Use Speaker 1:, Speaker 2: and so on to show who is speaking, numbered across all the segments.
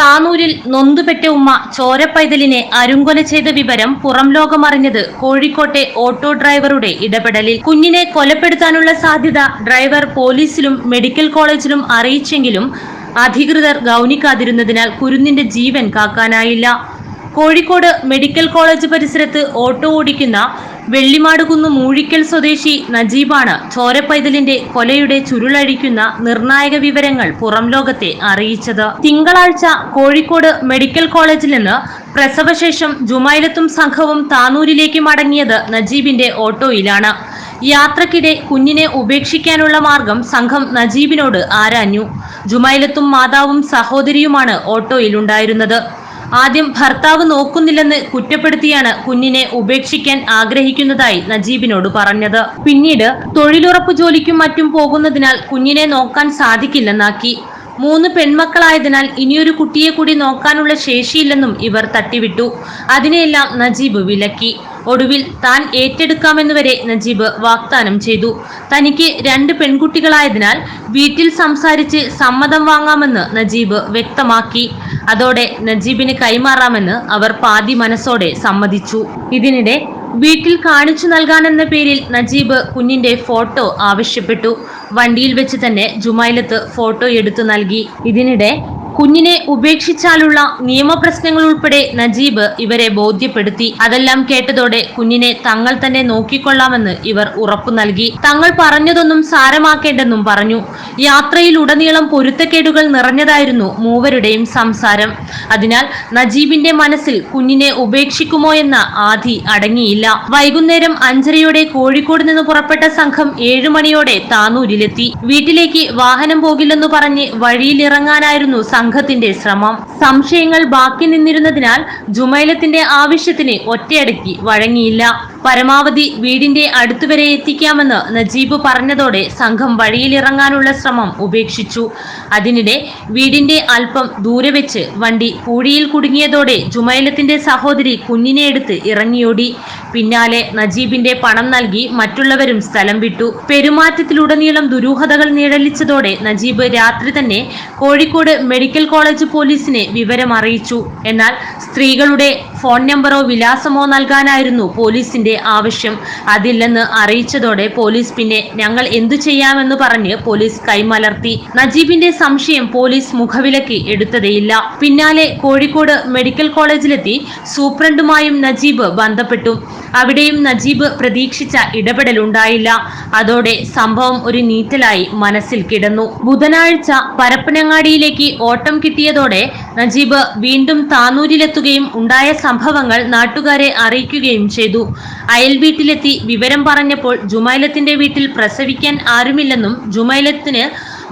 Speaker 1: താനൂരിൽ നൊന്തുപെറ്റ ഉമ്മ ചോരപ്പൈതലിനെ അരുങ്കൊല ചെയ്ത വിവരം പുറം ലോകമറിഞ്ഞത് കോഴിക്കോട്ടെ ഓട്ടോ ഡ്രൈവറുടെ ഇടപെടലിൽ. കുഞ്ഞിനെ കൊലപ്പെടുത്താനുള്ള സാധ്യത ഡ്രൈവർ പോലീസിലും മെഡിക്കൽ കോളേജിലും അറിയിച്ചെങ്കിലും അധികൃതർ ഗൗനിക്കാതിരുന്നതിനാൽ കുരുന്നിന്റെ ജീവൻ കാക്കാനായില്ല. കോഴിക്കോട് മെഡിക്കൽ കോളേജ് പരിസരത്ത് ഓട്ടോ ഓടിക്കുന്ന വെള്ളിമാടുകുന്ന് മൂഴിക്കൽ സ്വദേശി നജീബാണ് ചോരപ്പൈതലിന്റെ കൊലയുടെ ചുരുളഴിക്കുന്ന നിർണായക വിവരങ്ങൾ പുറം ലോകത്തെ അറിയിച്ചത്. തിങ്കളാഴ്ച കോഴിക്കോട് മെഡിക്കൽ കോളേജിൽ നിന്ന് പ്രസവശേഷം ജുമൈലത്തും സംഘവും താനൂരിലേക്ക് മടങ്ങിയത് നജീബിന്റെ ഓട്ടോയിലാണ്. യാത്രക്കിടെ കുഞ്ഞിനെ ഉപേക്ഷിക്കാനുള്ള മാർഗം സംഘം നജീബിനോട് ആരാഞ്ഞു. ജുമൈലത്തും മാതാവും സഹോദരിയുമാണ് ഓട്ടോയിലുണ്ടായിരുന്നത്. ആദ്യം ഭർത്താവ് നോക്കുന്നില്ലെന്ന് കുറ്റപ്പെടുത്തിയാണ് കുഞ്ഞിനെ ഉപേക്ഷിക്കാൻ ആഗ്രഹിക്കുന്നതായി നജീബിനോട് പറഞ്ഞത്. പിന്നീട് തൊഴിലുറപ്പ് ജോലിക്കും മറ്റും പോകുന്നതിനാൽ കുഞ്ഞിനെ നോക്കാൻ സാധിക്കില്ലെന്നാക്കി. മൂന്ന് പെൺമക്കളായതിനാൽ ഇനിയൊരു കുട്ടിയെ കൂടി നോക്കാനുള്ള ശേഷിയില്ലെന്നും ഇവർ തട്ടിവിട്ടു. അതിനെയെല്ലാം നജീബ് വിലക്കി. ഒടുവിൽ താൻ ഏറ്റെടുക്കാമെന്ന് വരെ നജീബ് വാഗ്ദാനം ചെയ്തു. തനിക്ക് രണ്ട് പെൺകുട്ടികളായതിനാൽ വീട്ടിൽ സംസാരിച്ച് സമ്മതം വാങ്ങാമെന്ന് നജീബ് വ്യക്തമാക്കി. അതോടെ നജീബിന് കൈമാറാമെന്ന് അവർ പാതി മനസ്സോടെ സമ്മതിച്ചു. ഇതിനിടെ വീട്ടിൽ കാണിച്ചു നൽകാനെന്ന പേരിൽ നജീബ് കുഞ്ഞിന്റെ ഫോട്ടോ ആവശ്യപ്പെട്ടു. വണ്ടിയിൽ വെച്ച് തന്നെ ജുമൈലത്ത് ഫോട്ടോ എടുത്തു നൽകി. ഇതിനിടെ കുഞ്ഞിനെ ഉപേക്ഷിച്ചാലുള്ള നിയമപ്രശ്നങ്ങൾ ഉൾപ്പെടെ നജീബ് ഇവരെ ബോധ്യപ്പെടുത്തി. അതെല്ലാം കേട്ടതോടെ കുഞ്ഞിനെ തങ്ങൾ തന്നെ നോക്കിക്കൊള്ളാമെന്ന് ഇവർ ഉറപ്പു നൽകി. തങ്ങൾ പറഞ്ഞതൊന്നും സാരമാക്കേണ്ടെന്നും പറഞ്ഞു. യാത്രയിൽ ഉടനീളം പൊരുത്തക്കേടുകൾ നിറഞ്ഞതായിരുന്നു മൂവരുടെയും സംസാരം. അതിനാൽ നജീബിന്റെ മനസ്സിൽ കുഞ്ഞിനെ ഉപേക്ഷിക്കുമോ എന്ന ആധി അടങ്ങിയില്ല. വൈകുന്നേരം അഞ്ചരയോടെ കോഴിക്കോട് നിന്ന് പുറപ്പെട്ട സംഘം ഏഴുമണിയോടെ താനൂരിലെത്തി. വീട്ടിലേക്ക് വാഹനം പോകില്ലെന്ന് പറഞ്ഞ് വഴിയിലിറങ്ങാനായിരുന്നു സംഘത്തിന്റെ ശ്രമം. സംശയങ്ങൾ ബാക്കി നിന്നിരുന്നതിനാൽ ജുമൈലത്തിന്റെ ആവശ്യത്തിന് ഒറ്റയടക്കി വഴങ്ങിയില്ല. പരമാവധി വീടിന്റെ അടുത്തുവരെ എത്തിക്കാമെന്ന് നജീബ് പറഞ്ഞതോടെ സംഘം വഴിയിലിറങ്ങാനുള്ള ശ്രമം ഉപേക്ഷിച്ചു. അതിനിടെ വീടിന്റെ അല്പം ദൂരെ വെച്ച് വണ്ടി പൂഴിയിൽ കുടുങ്ങിയതോടെ ജുമൈലത്തിന്റെ സഹോദരി കുഞ്ഞിനെ എടുത്ത് ഇറങ്ങിയോടി. പിന്നാലെ നജീബിന്റെ പണം നൽകി മറ്റുള്ളവരും സ്ഥലം വിട്ടു. പെരുമാറ്റത്തിലുടനീളം ദുരൂഹതകൾ നിഴലിച്ചതോടെ നജീബ് രാത്രി തന്നെ കോഴിക്കോട് മെഡിക്കൽ കോളേജ് പോലീസിനെ വിവരം അറിയിച്ചു എന്നാൽ സ്ത്രീകളുടെ ഫോൺ നമ്പറോ വിലാസമോ നൽകാനായിരുന്നു പോലീസിന്റെ ആവശ്യം അതില്ലെന്ന് അറിയിച്ചതോടെ പോലീസ് പിന്നെ ഞങ്ങൾ എന്തു ചെയ്യാമെന്ന് പറഞ്ഞ് പോലീസ് കൈമലർത്തി. നജീബിന്റെ സംശയം പോലീസ് മുഖവിലക്ക് എടുത്തതേയില്ല. പിന്നാലെ കോഴിക്കോട് മെഡിക്കൽ കോളേജിലെത്തി സൂപ്രണ്ടുമായും നജീബ് ബന്ധപ്പെട്ടു. അവിടെയും നജീബ് പ്രതീക്ഷിച്ച ഇടപെടലുണ്ടായില്ല. അതോടെ സംഭവം ഒരു നീറ്റലായി മനസ്സിൽ കിടന്നു. ബുധനാഴ്ച പരപ്പനങ്ങാടിയിലേക്ക് ഓട്ടം കിട്ടിയതോടെ നജീബ് വീണ്ടും താനൂരിലെത്തുകയും ഉണ്ടായ സംഭവങ്ങൾ നാട്ടുകാരെ അറിയിക്കുകയും ചെയ്തു. അയൽ വീട്ടിലെത്തി വിവരം പറഞ്ഞപ്പോൾ ജുമൈലത്തിന്റെ വീട്ടിൽ പ്രസവിക്കാൻ ആരുമില്ലെന്നും ജുമൈലത്തിന്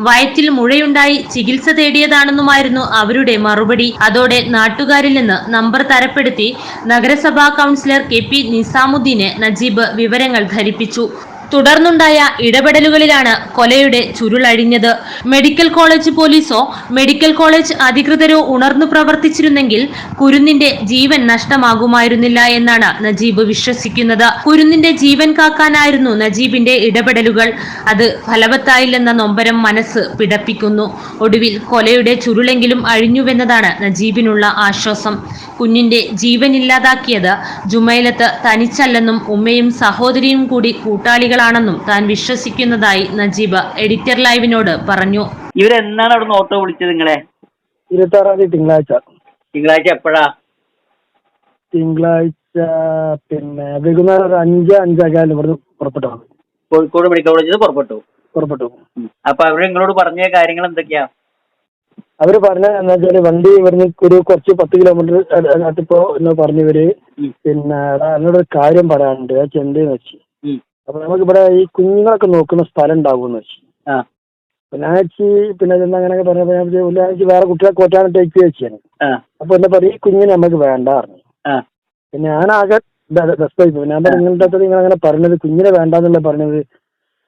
Speaker 1: വയറ്റിൽ മുഴയുണ്ടായി ചികിത്സ തേടിയതാണെന്നുമായിരുന്നു അവരുടെ മറുപടി. അതോടെ നാട്ടുകാരിൽ നിന്ന് നമ്പർ തരപ്പെടുത്തി നഗരസഭാ കൗൺസിലർ കെ പി നിസാമുദ്ദീനെ നജീബ് വിവരങ്ങൾ ധരിപ്പിച്ചു. തുടർന്നുണ്ടായ ഇടപെടലുകളിലാണ് കൊലയുടെ ചുരുളഴിഞ്ഞത്. മെഡിക്കൽ കോളേജ് പോലീസോ മെഡിക്കൽ കോളേജ് അധികൃതരോ ഉണർന്നു പ്രവർത്തിച്ചിരുന്നെങ്കിൽ കുരുന്നിന്റെ ജീവൻ നഷ്ടമാകുമായിരുന്നില്ല എന്നാണ് നജീബ് വിശ്വസിക്കുന്നത്. കുരുന്നിന്റെ ജീവൻ കാക്കാനായിരുന്നു നജീബിന്റെ ഇടപെടലുകൾ. അത് ഫലവത്തായില്ലെന്ന നൊമ്പരം മനസ്സ് പിടപ്പിക്കുന്നു. ഒടുവിൽ കൊലയുടെ ചുരുളെങ്കിലും അഴിഞ്ഞുവെന്നതാണ് നജീബിനുള്ള ആശ്വാസം. കുഞ്ഞിന്റെ ജീവൻ ഇല്ലാതാക്കിയത് ജുമൈലത്ത് തനിച്ചല്ലെന്നും ഉമ്മയും സഹോദരിയും കൂടി കൂട്ടാളികളാണെന്നും താൻ വിശ്വസിക്കുന്നതായി നജീബ് എഡിറ്റർ ലൈവിനോട് പറഞ്ഞു.
Speaker 2: ഇവരെന്നാണ് അവിടുന്ന് ഓട്ടോ വിളിച്ചത് നിങ്ങളെ?
Speaker 3: ഇരുപത്താറാം തീയതി തിങ്കളാഴ്ച.
Speaker 2: തിങ്കളാഴ്ച എപ്പോഴാ?
Speaker 3: തിങ്കളാഴ്ച പിന്നെ വൈകുന്നേരം ഒരു അഞ്ച് അഞ്ചാകാലും ഇവിടുന്ന് പുറപ്പെട്ടു
Speaker 2: കോഴിക്കോട് മെഡിക്കൽ കോളേജിൽ നിന്ന് പുറപ്പെട്ടു.
Speaker 3: പുറപ്പെട്ടു.
Speaker 2: അപ്പൊ അവർ നിങ്ങളോട് പറഞ്ഞ കാര്യങ്ങൾ എന്തൊക്കെയാ?
Speaker 3: അവർ പറഞ്ഞ എന്താ വെച്ചാൽ വണ്ടി ഇവിടുന്ന് ഒരു കുറച്ച് പത്ത് കിലോമീറ്റർ അടുത്തിപ്പോ എന്ന് പറഞ്ഞവര്. പിന്നെ എന്നോട് ഒരു കാര്യം പറയാനുണ്ട്. ആ ചെന്തെന്ന് വെച്ച്
Speaker 2: ഉം.
Speaker 3: അപ്പൊ നമുക്ക് ഇവിടെ ഈ കുഞ്ഞുങ്ങളൊക്കെ നോക്കുന്ന സ്ഥലം ഉണ്ടാവുമെന്ന് വെച്ച്.
Speaker 2: ആ.
Speaker 3: പിന്നെ ഞാൻ വെച്ച് പിന്നെ ഇതെന്താ അങ്ങനെയൊക്കെ പറഞ്ഞപ്പോൾ ഞാൻ വിചാരിച്ചു, ഇല്ല, എനിക്ക് വേറെ കുട്ടികളെ കോറ്റാൻ ടേക്ക് വെച്ചാണ്
Speaker 2: ആ.
Speaker 3: അപ്പൊ എന്താ പറയുക ഈ കുഞ്ഞിനെ നമുക്ക് വേണ്ട പറഞ്ഞു.
Speaker 2: ആ.
Speaker 3: പിന്നെ ഞാനാകെ ബെസ്റ്റായി പോയി ഞാൻ പറഞ്ഞു നിങ്ങളുടെ നിങ്ങൾ അങ്ങനെ പറഞ്ഞത് കുഞ്ഞിനെ വേണ്ടാന്നല്ല പറഞ്ഞത്.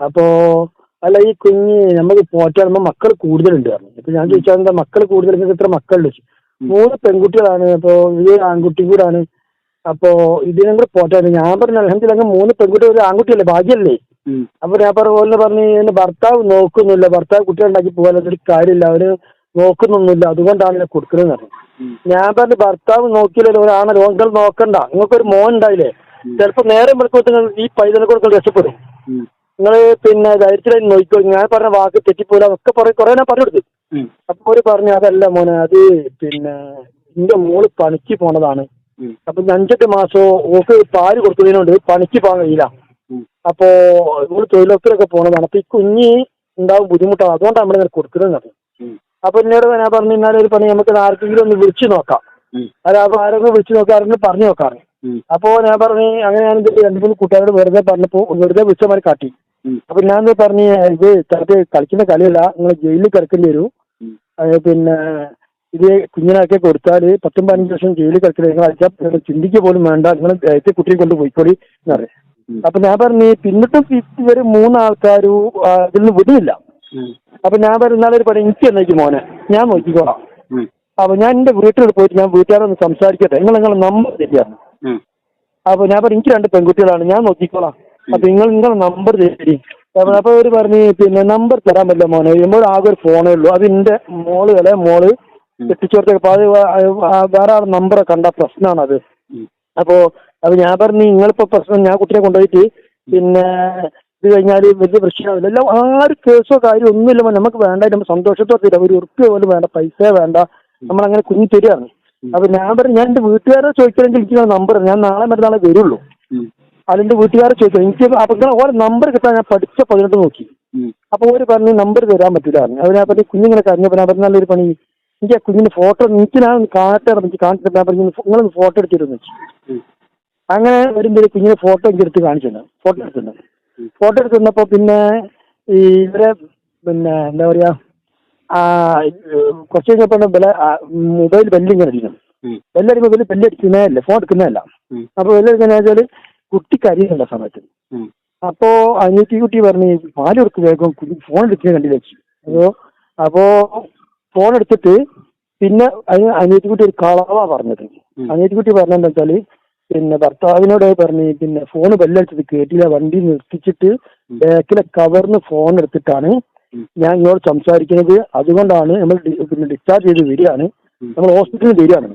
Speaker 3: അപ്പോ അല്ല ഈ കുഞ്ഞ് നമുക്ക് പോറ്റാകുമ്പോ മക്കൾ കൂടുതലുണ്ട് പറഞ്ഞു. ഇപ്പൊ ഞാൻ ചോദിച്ചാൽ എന്താ മക്കൾ കൂടുതൽ? നിങ്ങൾക്ക് ഇത്ര മക്കളുണ്ട്? ചോദിച്ചു. മൂന്ന് പെൺകുട്ടികളാണ്. അപ്പോ ഇത് ആൺകുട്ടി കൂടാണ്. അപ്പോ ഇതിനും കൂടെ പോറ്റായിരുന്നു ഞാൻ പറഞ്ഞു അലഹമില്ല അങ്ങ് മൂന്ന് പെൺകുട്ടി ഒരു ആൺകുട്ടിയല്ലേ ഭാഗ്യല്ലേ. അപ്പൊ ഞാൻ പറഞ്ഞ പറഞ്ഞു എന്റെ ഭർത്താവ് നോക്കുന്നില്ല ഭർത്താവ് കുട്ടികളുണ്ടാക്കി പോകാൻ ഒരു കാര്യമില്ല അവർ നോക്കുന്നൊന്നുമില്ല അതുകൊണ്ടാണ് ഞാൻ കൊടുക്കുന്നത് പറഞ്ഞു. ഞാൻ പറഞ്ഞു ഭർത്താവ് നോക്കിയില്ലല്ലോ ഒരാണ് നിങ്ങൾ നോക്കണ്ട നിങ്ങൾക്കൊരു മോൻ ഉണ്ടായില്ലേ ചിലപ്പോ നേരെ വെളുക്കുമ്പോൾ ഈ പൈതനെ കൊടുക്കാൻ രക്ഷപ്പെടും. നിങ്ങൾ പിന്നെ ധൈര്യത്തിലായി നോക്കിക്കോ ഞാൻ പറഞ്ഞ വാക്ക് തെറ്റിപ്പോല ഒക്കെ പറയും കുറെ ഞാൻ പറഞ്ഞു കൊടുത്തു. അപ്പൊ അവർ പറഞ്ഞു അതല്ല മോനെ അത് പിന്നെ എന്റെ മോൾ പണിക്ക് പോണതാണ്. അപ്പൊ അഞ്ചെട്ട് മാസം ഓക്ക് പാൽ കൊടുക്കുന്നതിനോണ്ട് പണിക്ക് പോകാൻ കഴിയില്ല. അപ്പോ ഇവൾ തൊഴിലുറപ്പിലൊക്കെ പോണതാണ്. അപ്പൊ ഈ കുഞ്ഞി ഉണ്ടാവും ബുദ്ധിമുട്ടാണ് അതുകൊണ്ടാണ് നമ്മളിങ്ങനെ കൊടുക്കുന്നത് പറഞ്ഞു. അപ്പൊ എന്നോട് ഞാൻ പറഞ്ഞു ഇന്നാലെ ഒരു പണി നമുക്ക് ആർക്കെങ്കിലും ഒന്ന് വിളിച്ചു നോക്കാം. അല്ല അപ്പൊ ആരെങ്കിലും വിളിച്ചു നോക്കാം ആരെങ്കിലും പറഞ്ഞു
Speaker 2: നോക്കാറ്.
Speaker 3: അപ്പോ ഞാൻ പറഞ്ഞു അങ്ങനെ ഞാൻ രണ്ടു മൂന്ന് കൂട്ടുകാരോട് വെറുതെ പറഞ്ഞപ്പോ വെറുതെ വിളിച്ചമാര് കാട്ടി. അപ്പൊ ഞാൻ പറഞ്ഞു ഇത് കളിക്കുന്ന കളിയല്ല. നിങ്ങൾ ജയിലിൽ കിടക്കേണ്ടി വരും. പിന്നെ ഇത് കുഞ്ഞിനാക്കി കൊടുത്താൽ പത്തും പതിനഞ്ച് വർഷം ജയിലിൽ കിടക്കില്ല. നിങ്ങൾ അയച്ചാൽ ചിന്തിക്ക ചിന്തിക്കുക പോലും വേണ്ട. നിങ്ങൾ ദയത്തെ കുട്ടിയെ കൊണ്ട് പോയിക്കോളി എന്ന് പറയും. അപ്പൊ ഞാൻ പറഞ്ഞു പിന്നിട്ടും ഇവർ മൂന്നാൾക്കാരും ഇതിൽ നിന്ന് വിടുന്നില്ല.
Speaker 2: ഉം.
Speaker 3: അപ്പൊ ഞാൻ പറഞ്ഞാൽ ഒരു പണി എനിക്ക് എന്നേക്ക് മോനെ. ഞാൻ നോക്കിക്കോളാം. അപ്പൊ ഞാൻ എന്റെ വീട്ടിൽ പോയിട്ട് ഞാൻ വീട്ടുകാരൊന്ന് സംസാരിക്കട്ടെ. നിങ്ങൾ നിങ്ങളെ നമ്പർ തരികയാണ്. അപ്പൊ ഞാൻ പറഞ്ഞു എനിക്ക് രണ്ട് പെൺകുട്ടികളാണ്. ഞാൻ നോക്കിക്കോളാം. അപ്പൊ നിങ്ങൾ നിങ്ങളെ നമ്പർ തരി അപ്പൊ അവർ പറഞ്ഞു പിന്നെ നമ്പർ തരാൻ പറ്റില്ല മോനെ. ആകെ ഒരു ഫോണേ ഉള്ളൂ. അത് എന്റെ മോൾ അല്ലെ മോൾ കെട്ടിച്ചോർത്തേക്ക് അപ്പൊ അത് വേറെ ആളെ നമ്പർ കണ്ട പ്രശ്നമാണ് അത്. അപ്പോ അത് ഞാൻ പറഞ്ഞു നിങ്ങളിപ്പോ പ്രശ്നം ഞാൻ കുട്ടിയെ കൊണ്ടുപോയിട്ട് പിന്നെ ഇത് കഴിഞ്ഞാൽ വലിയ പ്രശ്നമാവില്ല. എല്ലാം ആരും കേസോ കാര്യം ഒന്നുമില്ല. നമുക്ക് വേണ്ട നമ്മൾ സന്തോഷത്തോടെ തരാം. ഒരു ഉറുപ്പ് പോലും വേണ്ട പൈസ വേണ്ട. നമ്മളങ്ങനെ കുഞ്ഞു തരികയാണ്. അപ്പൊ ഞാൻ പറഞ്ഞു ഞാൻ എന്റെ വീട്ടുകാരെ ചോദിക്കണമെങ്കിൽ എനിക്ക് നമ്പർ ഞാൻ നാളെ മറ്റന്നാളെ വരുള്ളൂ. അതിന്റെ വീട്ടുകാരെ ചോദിച്ചു എനിക്ക് അപ്പൊ ഓരോ നമ്പർ കിട്ടാൻ ഞാൻ പഠിച്ച പതിനെട്ട് നോക്കി. അപ്പൊ ഓര് പറഞ്ഞു നമ്പർ തരാൻ പറ്റില്ല പറഞ്ഞു. അതിനെ പറ്റി കുഞ്ഞിങ്ങനെ കരഞ്ഞപ്പോ ഞാൻ പറഞ്ഞു നല്ലൊരു പണി. എനിക്ക് ആ കുഞ്ഞിന്റെ ഫോട്ടോ എനിക്ക് ഞാൻ കാട്ടെ എനിക്ക് കാണിച്ചിട്ട് ഞാൻ പറഞ്ഞു നിങ്ങളൊന്ന് ഫോട്ടോ എടുത്തിരുന്നു. അങ്ങനെ വരുമ്പോൾ കുഞ്ഞിന്റെ ഫോട്ടോ എനിക്ക് എടുത്ത് കാണിച്ചിട്ടുണ്ട് ഫോട്ടോ എടുത്തിട്ടുണ്ട് ഫോട്ടോ എടുത്ത് തന്നപ്പോ പിന്നെ ഈ ഇവരെ പിന്നെ എന്താ പറയാ ആ കുറച്ച് കഴിഞ്ഞപ്പോ ബല മൊബൈൽ ബെല്ലിങ്ങനെ അടിക്കണം. മൊബൈൽ ബെല്ല് ബെല്ലടിക്കുന്നതല്ല ഫോൺ എടുക്കുന്നതല്ല. അപ്പൊ ബെല്ലടിക്കുന്ന വെച്ചാൽ കുട്ടി കരിയുന്നുണ്ട് ആ സമയത്ത്. അപ്പോ അനിയത്തി കുട്ടി പറഞ്ഞു പാൽ കൊടുക്ക് വേഗം ഫോൺ എടുക്കുന്ന കണ്ടില്ല വെച്ചു അപ്പോ അപ്പോ ഫോൺ എടുത്തിട്ട് പിന്നെ അതിന് അനിയത്തി കുട്ടി ഒരു കളവാ പറഞ്ഞത്.
Speaker 2: അനിയത്തിക്കുട്ടി
Speaker 3: അനിയത്തി കുട്ടി പറഞ്ഞെന്താ വെച്ചാൽ പിന്നെ ഭർത്താവിനോട് പറഞ്ഞ് പിന്നെ ഫോൺ ബെല്ലടിച്ചത് കേട്ടില്ല വണ്ടി നിർത്തിച്ചിട്ട് ബാക്കിലെ കവറിന് ഫോൺ എടുത്തിട്ടാണ് ഞാൻ ഇങ്ങോട്ട് സംസാരിക്കുന്നത്. അതുകൊണ്ടാണ് നമ്മൾ പിന്നെ ഡിസ്ചാർജ് ചെയ്ത് വരികയാണ്. നമ്മൾ ഹോസ്പിറ്റലിൽ വരികയാണ്.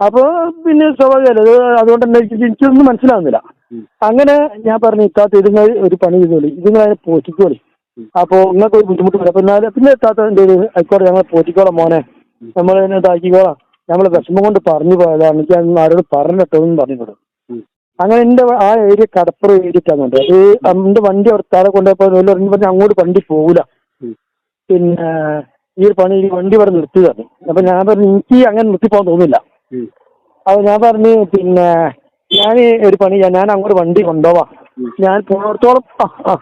Speaker 2: അപ്പോൾ
Speaker 3: അപ്പൊ പിന്നെ സ്വാഭാവികമല്ല? അത് അതുകൊണ്ട് തന്നെ എനിക്ക് എനിക്കൊന്നും മനസ്സിലാവുന്നില്ല. അങ്ങനെ ഞാൻ പറഞ്ഞു ഇത്താത്ത ഇതുങ്ങൾ ഒരു പണി ചെയ്തോളി. ഇതുങ്ങൾ അതിനെ പോറ്റിക്കോളി. അപ്പോ നിങ്ങൾക്ക് ഒരു ബുദ്ധിമുട്ടില്ല അപ്പൊ എന്നാലും പിന്നെ എത്താത്ത എന്ത് ചെയ്തു? ആയിക്കോട്ടെ ഞങ്ങളെ പോറ്റിക്കോളാം മോനെ. നമ്മൾ ഇതിനെ ഇതാക്കിക്കോളാം. ഞമ്മൾ വിഷമം കൊണ്ട് പറഞ്ഞു പോയതാണ്. എനിക്ക് അന്ന് ആരോട് പറഞ്ഞിട്ടോ എന്ന് പറഞ്ഞിട്ടുണ്ട് അങ്ങനെ എന്റെ ആ ഏരിയ കടപ്പുറം ഏരിയക്കാന്നുണ്ട് അത് എന്റെ വണ്ടി അവിടെ താഴെ കൊണ്ടുപോയപ്പോ പറഞ്ഞാൽ അങ്ങോട്ട് വണ്ടി പോകൂല പിന്നെ ഈ ഒരു പണി ഈ വണ്ടി ഇവിടെ നിർത്തി തന്നു അപ്പൊ ഞാൻ പറഞ്ഞു എനിക്ക് അങ്ങനെ നിർത്തിപ്പോകാൻ തോന്നില്ല. അപ്പൊ ഞാൻ പറഞ്ഞു പിന്നെ ഞാൻ ഒരു പണി ഞാൻ അങ്ങോട്ട് വണ്ടി കൊണ്ടുപോവാം. ഞാൻ പോണോടത്തോളം ആ, ആ,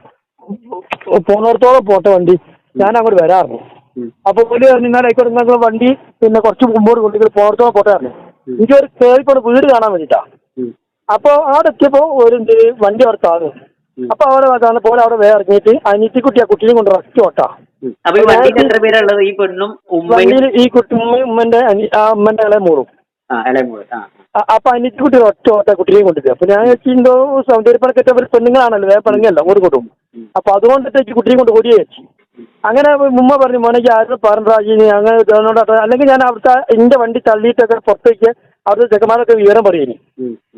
Speaker 3: പോണോടത്തോളം പോട്ടെ വണ്ടി. ഞാൻ അങ്ങോട്ട് വരാറുണ്ട്. അപ്പൊ പുള്ളി പറഞ്ഞു ഞാൻ ആയിക്കോട്ടെ നിങ്ങൾ വണ്ടി പിന്നെ കുറച്ച് മുമ്പോട്ട് കൊണ്ടിട്ട് പോണോടത്തോളം പോട്ടെ പറഞ്ഞു.
Speaker 2: എനിക്ക്
Speaker 3: എനിക്കൊരു കേറിപ്പോണ് വീട് കാണാൻ വേണ്ടിട്ടാ. അപ്പൊ അവിടെ എത്തിയപ്പോ ഒരു വണ്ടി അവിടെ താഴെ
Speaker 2: ഉം.
Speaker 3: അപ്പൊ അവിടെ വന്നാണ് പോലെ അവിടെ വേറെ ഇറങ്ങിയിട്ട് അനിയത്തിക്കുട്ടി ആ കുട്ടിയും കൊണ്ട് റസ്റ്റ് ഓട്ടാ
Speaker 2: വണ്ടിയിൽ ഈ പെണ്ണും ഉമ്മയും?
Speaker 3: ഈ കുട്ടി ഉമ്മന്റെ ആ ഉമ്മന്റെ ഇളയ മോളും. അ- അപ്പൊ അനിയത്തിക്കുട്ടി ഒറ്റ ഓട്ട കുട്ടിയെയും കൊണ്ടുപോയി. അപ്പൊ ഞാൻ വെച്ചിട്ടുണ്ടോ സൗന്ദര്യപ്പണക്കെറ്റ ഒരു പെണ്ണുങ്ങളാണല്ലോ വേറെ പെണ്ണുങ്ങളല്ല ഒരു കൊണ്ടുപോകും
Speaker 2: ഉം.
Speaker 3: അപ്പൊ അതുകൊണ്ട് കുട്ടിയെ കൊണ്ട് ഓടിയേ വെച്ചു അങ്ങനെ മുമ്മ പറഞ്ഞു മോനേക്ക് ആരും പറഞ്ഞ അങ്ങനെ ഇതുകൊണ്ട് അത് അല്ലെങ്കിൽ ഞാൻ അവിടുത്തെ എന്റെ വണ്ടി തള്ളിയിട്ടൊക്കെ പുറത്തേക്ക് അവിടുത്തെ ചെക്കന്മാരൊക്കെ വിവരം പറയുന്നു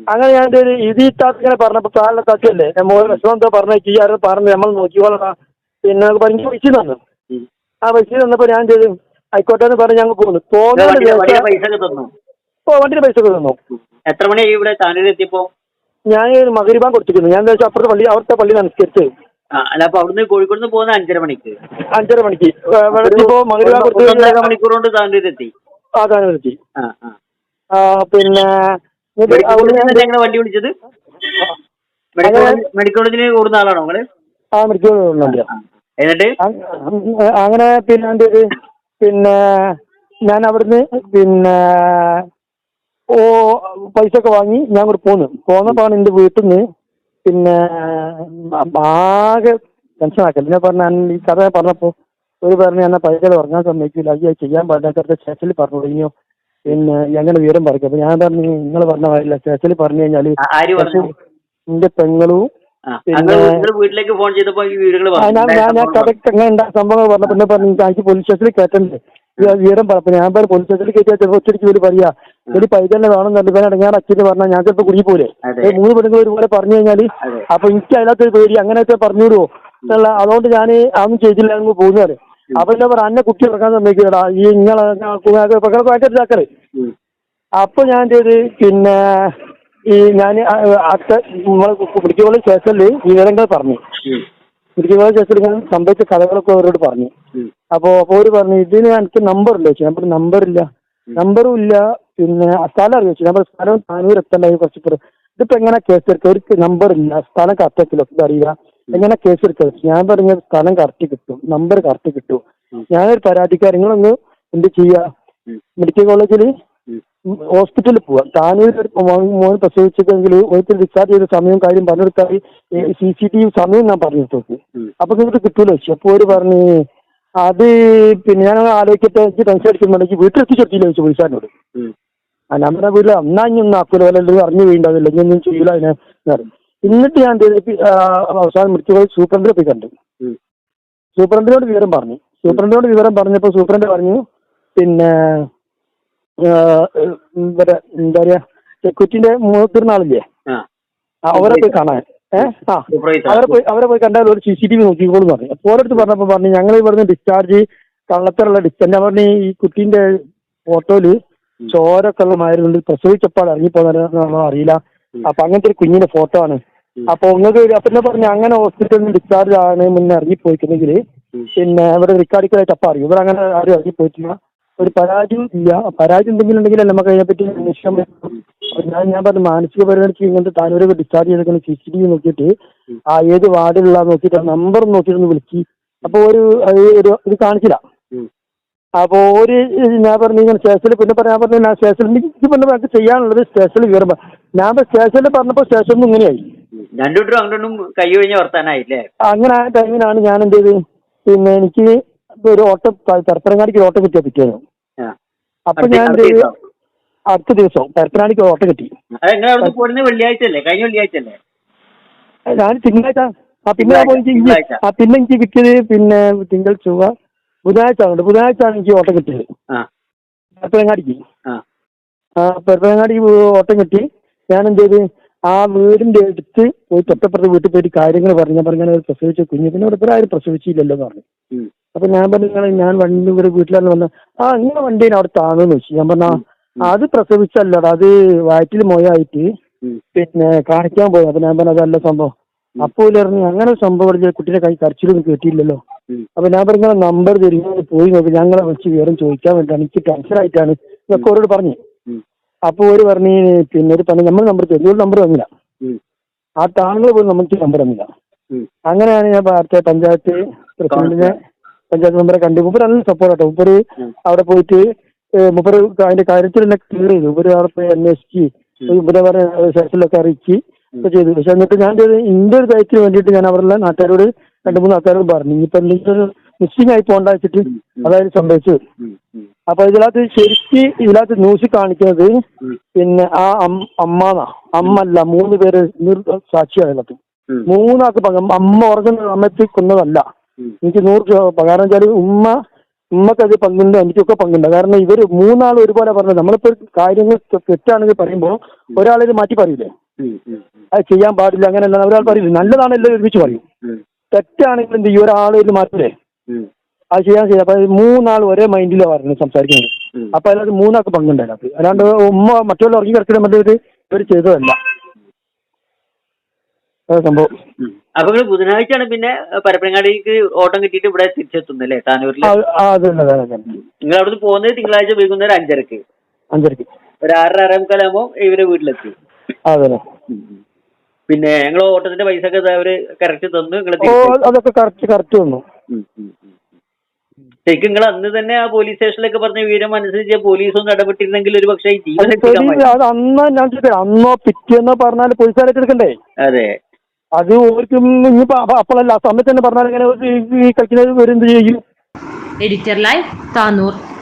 Speaker 3: അങ്ങനെ ഞാൻ ഒരു ഇത് ഈ താത്ത ഇങ്ങനെ പറഞ്ഞപ്പോ താഴെ താത്തയല്ലേ മോനെ വിഷമം എന്തോ പറഞ്ഞ? ഈ ആരും പറഞ്ഞു നമ്മൾ നോക്കിക്കോളാം പിന്നെ പറഞ്ഞു പൈസ തന്നു. ആ പൈസ തന്നപ്പോ ഞാൻ ചെയ്തു? ആയിക്കോട്ടെ എന്ന് പറഞ്ഞ് ഞങ്ങൾ പോകുന്നു
Speaker 2: തോന്നുന്നു
Speaker 3: ഓ വണ്ടിയുടെ പൈസ ഒക്കെ തന്നു.
Speaker 2: എത്ര മണിയായി ഇവിടെ
Speaker 3: ഞാൻ മകരിബാൻ കൊടുത്തിരിക്കുന്നു. ഞാൻ അപ്പുറത്തെ പള്ളി അവിടുത്തെ പള്ളി നമസ്കരിച്ച്
Speaker 2: ആ അല്ല അപ്പൊ അവിടുന്ന് കോഴിക്കോട് നിന്ന് പോകുന്ന അഞ്ചര മണിക്ക്.
Speaker 3: അഞ്ചര മണിക്ക്. ഇപ്പോ കൊടുത്ത്
Speaker 2: മണിക്കൂർ കൊണ്ട്
Speaker 3: നിർത്തി
Speaker 2: ആ
Speaker 3: പിന്നെ
Speaker 2: എങ്ങനെ വണ്ടി വിളിച്ചത്? മെഡിക്കൽ കോളേജിന് കൂടുന്ന ആളാണോ നിങ്ങൾ?
Speaker 3: ആ മെഡിക്കൽ കോളേജിലുണ്ട്.
Speaker 2: എന്നിട്ട്?
Speaker 3: അങ്ങനെ പിന്നെ എന്റെ പിന്നെ ഞാൻ അവിടുന്ന് പിന്നെ ഓ പൈസ ഒക്കെ വാങ്ങി ഞാൻ കൂടെ പോന്നു. പോന്നപ്പോഴാണ് എന്റെ വീട്ടിൽ നിന്ന് പിന്നെ ആകെ ടെൻഷനാക്കൽ പിന്നെ പറഞ്ഞ ഈ കഥ പറഞ്ഞപ്പോ ഒരു പറഞ്ഞു എന്നാ പൈസ ഉറങ്ങാൻ സമ്മതിക്കില്ല അയ്യോ ചെയ്യാൻ പാടില്ല. ചെറുതെ സ്റ്റേഷനിൽ പറഞ്ഞു ഇനിയോ പിന്നെ എങ്ങനെ വിവരം പറയും. അപ്പൊ ഞാൻ പറഞ്ഞു നിങ്ങൾ പറഞ്ഞ കാര്യമില്ല. സ്റ്റേഷനിൽ പറഞ്ഞു
Speaker 2: കഴിഞ്ഞാൽ
Speaker 3: എന്റെ പെങ്ങളും
Speaker 2: ആ
Speaker 3: പിന്നെ-
Speaker 2: നിങ്ങൾ നിങ്ങൾ വീട്ടിലേക്ക് ഫോൺ ചെയ്തപ്പോ ഈ വീടുകൾ
Speaker 3: ആ, ഞാൻ ഞാൻ ഉണ്ടായ സംഭവങ്ങൾ പറഞ്ഞ പിന്നെ പറഞ്ഞു എനിക്ക് പോലീസ് സ്റ്റേഷനിൽ കയറ്റണ്ടേ വിവരം പറഞ്ഞു ഞാൻ പോലീസ് സ്റ്റേഷനിൽ കയറ്റിയാൽ ചിലപ്പോൾ ഒറ്റയ്ക്ക് ഇവർ പറയാ ഒരു പൈതലിനെ വേണമെന്നുണ്ട് ഇവൻ ഇടങ്ങാൻ അച്ഛന് പറഞ്ഞാൽ ഞാൻ ചിലപ്പോൾ കുടുങ്ങി പോലെ. മൂന്ന് പെണ്ണുങ്ങൾ ഒരുപോലെ പറഞ്ഞു
Speaker 2: കഴിഞ്ഞാൽ.
Speaker 3: അപ്പൊ എനിക്ക് അതിനകത്ത് പേടി അങ്ങനെയൊക്കെ പറഞ്ഞുവിടുവോ? എന്നുള്ള അതുകൊണ്ട് ഞാൻ അതൊന്നും ചെയ്തില്ല അങ്ങ് പോകുന്നവരെ അപ്പൊ എന്താ പറയാ അന്നെ കുട്ടി ഇറക്കാൻ സമ്മതിക്കടാ ഈ ഇങ്ങളെ ചാക്കറ്
Speaker 2: ഉം.
Speaker 3: അപ്പൊ ഞാൻ എന്ത് ചെയ്ത് പിന്നെ ഈ ഞാൻ അടുത്ത നമ്മളെ പിടിക്കുമ്പോൾ സ്റ്റേഷനിൽ വിവരങ്ങൾ പറഞ്ഞു.
Speaker 2: ഉം.
Speaker 3: ശേഷം സ്റ്റേഷനിൽ ഞാൻ സംഭവിച്ച കഥകളൊക്കെ അവരോട് പറഞ്ഞു. അപ്പോ അപ്പൊ അവർ പറഞ്ഞു ഇതിന് എനിക്ക് നമ്പർ ഇല്ല? ചോദിച്ചു. നമ്പർ ഇല്ല. നമ്പറും ഇല്ല പിന്നെ സ്ഥലം അറിയിച്ചു നമ്മുടെ പറഞ്ഞു സ്ഥലം താനൂർ എത്തണ്ടായി കുറച്ച് ഇതിപ്പോ എങ്ങനെ കേസ് എടുക്കുക ഒരു നമ്പർ ഇല്ല. സ്ഥലം കറക്റ്റ് ആക്കില്ല അറിയില്ല. എങ്ങനെ കേസ് എടുക്കുക ഞാൻ പറഞ്ഞ സ്ഥലം കറക്റ്റ് കിട്ടും. നമ്പർ കറക്റ്റ് കിട്ടും. ഞാനൊരു പരാതിക്കാരൻ. നിങ്ങളൊന്ന് എന്ത് ചെയ്യുക മെഡിക്കൽ കോളേജിൽ ഹോസ്പിറ്റലിൽ പോവാം. താനൂർ ഒരു മോൻ പ്രസവിച്ചിട്ടെങ്കിൽ ഒരിക്കലും ഡിസ്ചാർജ് ചെയ്ത സമയം കാര്യം പറഞ്ഞെടുത്താൽ സി സി ടി വി സമയം ഞാൻ പറഞ്ഞെടുത്തു
Speaker 2: കൊടുത്തു.
Speaker 3: അപ്പൊ നിങ്ങൾക്ക് കിട്ടൂല? ചെപ്പോര് അപ്പൊ ഒരു പറഞ്ഞ് അത് പിന്നെ ഞാൻ ആലോചിക്കട്ടെ എനിക്ക് ടെൻഷൻ അടിക്കുന്നുണ്ടെങ്കിൽ വീട്ടിലെത്തിച്ചെടുത്തില്ല ചോദിച്ചു പോലീസുകാരനോട് നമ്മുടെ വീട്ടിൽ അന്നാ ഇനി ഒന്നും ആക്കൂല വല്ലതും അറിഞ്ഞു വീണ്ടാവില്ല ഇനി ഒന്നും ചെയ്യില്ല അതിനെ. എന്നിട്ട് ഞാൻ എന്ത് ചെയ്തു? അവസാനം മൃത്യു സൂപ്രണ്ടിനെ പോയി കണ്ടു. സൂപ്രണ്ടിനോട് വിവരം പറഞ്ഞു സൂപ്രണ്ടിനോട് വിവരം പറഞ്ഞപ്പോൾ സൂപ്രണ്ട് പറഞ്ഞു പിന്നെ എന്താ പറയാ സെക്യൂരിറ്റിന്റെ മൂത്തിരുന്നാളില്ലേ. അവരെ പോയി കാണാൻ. അവരെ പോയി അവരെ പോയി കണ്ടാൽ ഒരു സി സി ടി വി നോക്കിക്കോളും പറഞ്ഞു ഓരോരുത്തർ പറഞ്ഞപ്പോ പറഞ്ഞു ഞങ്ങൾ ഇവിടുന്ന് ഡിസ്ചാർജ് കള്ളത്തരുള്ള ഡിസ്ചാർജ് ഞാൻ പറഞ്ഞു ഈ കുട്ടീന്റെ ഫോട്ടോയിൽ ചോരൊക്കെ ഉള്ള പ്രസവിച്ചപ്പോൾ ഇറങ്ങിപ്പോകുന്ന അറിയില്ല. അപ്പൊ അങ്ങനത്തെ ഒരു കുഞ്ഞിന്റെ ഫോട്ടോ ആണ്. അപ്പൊ നിങ്ങൾക്ക് അപ്പൊ പറഞ്ഞു അങ്ങനെ ഹോസ്പിറ്റലിൽ നിന്ന് ഡിസ്ചാർജ് ആണ് മുന്നേ ഇറങ്ങിപ്പോയിക്കുന്നെങ്കിൽ പിന്നെ ഇവിടെ റിക്കാർഡിക്കലായിട്ട് അപ്പം അറിയും. ഇവിടെ അങ്ങനെ ആരും ഇറങ്ങിപ്പോയിട്ടില്ല. ഒരു പരാജയം ഇല്ല. പരാജയം എന്തെങ്കിലും ഉണ്ടെങ്കിൽ നമുക്ക് അതിനെപ്പറ്റി അന്വേഷിക്കാൻ പറ്റും. ഞാൻ ഞാൻ പറഞ്ഞു മാനസിക പരിഗണിച്ച് ഇങ്ങനത്തെ താനൂരൊക്കെ ഡിസ്ചാർജ് ചെയ്തിരിക്കുന്ന സി സി ടി വി നോക്കിയിട്ട് ആ ഏത് വാർഡിലുള്ള നോക്കിയിട്ട് നമ്പർ നോക്കിയിട്ട് വിളിച്ച് അപ്പൊ ഒരു ഒരു ഇത് കാണിച്ചില്ല. അപ്പൊ ഒരു ഞാൻ പറഞ്ഞു ഇങ്ങനെ സ്റ്റേഷനിൽ പിന്നെ പറയാൻ പറഞ്ഞു ഞാൻ സ്റ്റേഷനിൽ എനിക്ക് പിന്നെ നമുക്ക് ചെയ്യാനുള്ളത് സ്റ്റേഷനിൽ കയറുമ്പോ. ഞാൻ സ്റ്റേഷനിൽ പറഞ്ഞപ്പോൾ സ്റ്റേഷനിൽ ഇങ്ങനെയായി.
Speaker 2: രണ്ടു അങ്ങോട്ടും കൈ കഴിഞ്ഞ വർത്താനായില്ലേ?
Speaker 3: അങ്ങനെ ആ ടൈമിനാണ് ഞാൻ എന്ത് ചെയ്ത്. പിന്നെ എനിക്ക് ഒരു ഓട്ടം പരപ്പനങ്ങാടിക്ക് ഒരു ഓട്ടം കിട്ടിയ പിറ്റേന്ന്. അപ്പൊ ഞാൻ
Speaker 2: അടുത്ത ദിവസം?
Speaker 3: ഒരു ഓട്ടം കിട്ടി.
Speaker 2: അത് നിങ്ങൾ അവിടെ പോടുന്നത് വെള്ളിയാഴ്ച അല്ലേ കഴിഞ്ഞ വെള്ളിയാഴ്ച അല്ലേ
Speaker 3: ഞാൻ തിങ്കളാഴ്ച ആ പിന്നെ എനിക്ക്
Speaker 2: തിങ്കളാഴ്ച.
Speaker 3: ആ പിന്നെ എനിക്ക് കിട്ടിയത് പിന്നെ തിങ്കൾ ചൊവ്വ ബുധനാഴ്ച ആണുണ്ട് ബുധനാഴ്ച ആണ് എനിക്ക് ഓട്ടം കിട്ടിയത്.
Speaker 2: ആ.
Speaker 3: പരപ്പനങ്ങാടിക്ക്
Speaker 2: ആ.
Speaker 3: ആ പരപ്പനങ്ങാടി ഓട്ടം കിട്ടി. ഞാൻ എന്ത് ചെയ്ത്? ആ വീടിന്റെ അടുത്ത് പോയി തൊട്ടപ്പുറത്ത് വീട്ടിൽ പോയിട്ട് കാര്യങ്ങൾ പറഞ്ഞ. പറഞ്ഞാൽ അവർ "ഞാൻ പ്രസവിച്ച. കുഞ്ഞു പിന്നെ ഇവിടെ ആരും പ്രസവിച്ചില്ലല്ലോ എന്ന് പറഞ്ഞു. അപ്പൊ ഞാൻ പറഞ്ഞു ഞാൻ വണ്ടി ഇവിടെ വീട്ടിലാണ് വന്ന ആ ഇങ്ങനെ വണ്ടീനെ അവിടെ താണെന്ന് വെച്ചു ഞാൻ പറഞ്ഞാ അത് പ്രസവിച്ചല്ലടാ അത് വയറ്റിൽ മൊയായിട്ട് പിന്നെ കാണിക്കാൻ പോയി. അപ്പൊ ഞാൻ പറഞ്ഞു അതല്ല സംഭവം. അപ്പോൾ പറഞ്ഞു അങ്ങനെ ഒരു സംഭവം കുട്ടിയുടെ കൈ കരച്ചിലൊന്നും
Speaker 2: കേട്ടിയില്ലല്ലോ.
Speaker 3: അപ്പൊ ഞാൻ പറഞ്ഞ നമ്പർ തരുന്നത് പോയി നോക്കി. ഞങ്ങളെ വിളിച്ച് വിവരം ചോദിക്കാൻ വേണ്ടിയാണ്. എനിക്ക് ടെൻഷൻ ആയിട്ടാണ് ഇതൊക്കെ അവരോട് പറഞ്ഞു.
Speaker 2: ഉം.
Speaker 3: അപ്പൊ ഒരു പറഞ്ഞ് പിന്നെ ഒരു പറഞ്ഞു നമ്മൾ നമ്പർ തരും. ഒരു നമ്പർ തന്നില്ല. ആ താങ്കൾ പോലും നമുക്ക് നമ്പർ തന്നില്ല. അങ്ങനെയാണ് ഞാൻ പാർട്ടി പഞ്ചായത്ത് പ്രസിഡന്റിനെ പഞ്ചായത്ത് മെമ്പറെ കണ്ടു. മുപ്പര് നല്ല സപ്പോർട്ടാട്ടോ മുപ്പര് അവിടെ പോയിട്ട് മുപ്പർ മുപ്പര് അതിന്റെ കാര്യത്തിൽ തന്നെ ക്ലിയർ ചെയ്തു. മുപ്പര് അവിടെ പോയി അന്വേഷിച്ച് മുപ്പരെ പറഞ്ഞ സെഷനിലൊക്കെ അറിയിച്ച് ഒക്കെ ചെയ്തു. പക്ഷെ എന്നിട്ട് ഞാൻ ചെയ്ത് ഇന്റെ ഒരു ദയത്തിന് വേണ്ടിയിട്ട് ഞാൻ അവരുടെ നാട്ടുകാരോട് രണ്ട് മൂന്ന് ആൾക്കാരോട് പറഞ്ഞു. ഇനിയിപ്പോ എന്തെങ്കിലും മിസ്സിംഗ് ആയി പോകണ്ട വെച്ചിട്ട് അതായത് സംഭവിച്ചത്.
Speaker 2: ഉം.
Speaker 3: അപ്പൊ ഇതിനകത്ത് ശരിക്ക് ഇതിനകത്ത് ന്യൂസ് കാണിക്കുന്നത് പിന്നെ ആ അമ്മാന്നാ. അമ്മല്ല മൂന്ന് പേര് സാക്ഷിയാണ് ഇതിനകത്ത്. മൂന്നാൾക്ക് അമ്മ ഉറങ്ങുന്ന സമയത്ത് കൊന്നതല്ല. എനിക്ക് നൂറ് കാരണം വെച്ചാൽ ഉമ്മ ഉമ്മക്കത് പങ്കുണ്ട് എനിക്കൊക്കെ പങ്കുണ്ട്. കാരണം ഇവർ മൂന്നാൾ ഒരുപോലെ പറഞ്ഞത്. നമ്മളിപ്പോ കാര്യങ്ങൾ തെറ്റാണെങ്കിൽ പറയുമ്പോൾ ഒരാളിത് മാറ്റി പറയൂലേ?
Speaker 2: ഉം. ഉം.
Speaker 3: അത് ചെയ്യാൻ പാടില്ല അങ്ങനെയല്ല ഒരാൾ പറയില്ല നല്ലതാണ് എല്ലാവരും ഒരുമിച്ച് പറയും. തെറ്റാണെങ്കിൽ എന്ത് ചെയ്യും? ഒരാൾ ഇത് മാറ്റൂലേ?
Speaker 2: ഉം.
Speaker 3: അത് ചെയ്യാൻ ചെയ്യാം അപ്പൊ മൂന്നാൾ ഒരേ മൈൻഡിലാണ് പറയുന്നത് സംസാരിക്കുന്നത്. അപ്പൊ അതിനകത്ത് മൂന്നാൾക്ക് പങ്കുണ്ടായിരുന്നു. അല്ലാണ്ട് ഉമ്മ മറ്റുള്ള ഉറങ്ങി കിടക്കുന്ന വേണ്ടി ഇവർ ചെയ്തതല്ല. സംഭവം.
Speaker 2: അപ്പൊ നിങ്ങൾ ബുധനാഴ്ചയാണ് പിന്നെ പരപ്പനങ്ങാടിക്ക് ഓട്ടം കിട്ടിയിട്ട് ഇവിടെ തിരിച്ചെത്തുന്നത് അല്ലേ? താനൂരിൽ. നിങ്ങൾ അവിടുന്ന് പോകുന്നത് തിങ്കളാഴ്ച വൈകുന്നേരം അഞ്ചരക്ക്.
Speaker 3: അഞ്ചരക്ക്.
Speaker 2: ഒരു ആറര ആറേ മുക്കാലാകുമ്പോൾ ഇവരെ വീട്ടിലെത്തി. പിന്നെ ഞങ്ങൾ ഓട്ടത്തിന്റെ പൈസ ഒക്കെ അവർ കറക്റ്റ് തന്നു
Speaker 3: അതൊക്കെ കറക്റ്റ് കറക്റ്റ് വന്നു
Speaker 2: ശരിക്കും നിങ്ങൾ അന്ന് തന്നെ ആ പോലീസ് സ്റ്റേഷനിലൊക്കെ പറഞ്ഞ വിവരം അനുസരിച്ച് പോലീസ് ഒന്ന് ഇടപെട്ടിരുന്നെങ്കിൽ ഒരു പക്ഷേ ജീവൻ
Speaker 3: അന്ന് ഞാൻ അന്നോ പിറ്റേന്നോ പറഞ്ഞാൽ പോലീസുകാരൊക്കെ എടുക്കണ്ടേ?
Speaker 2: അതെ.
Speaker 3: അത് ഓർക്കും ഇനിയിപ്പോ അപ്പ- അപ്പോഴല്ല ആ സമയത്ത് തന്നെ പറഞ്ഞാൽ ഇങ്ങനെ ഈ- കളിക്കുന്നത് വരും എന്ത് ചെയ്യും?
Speaker 1: Editor live Tanur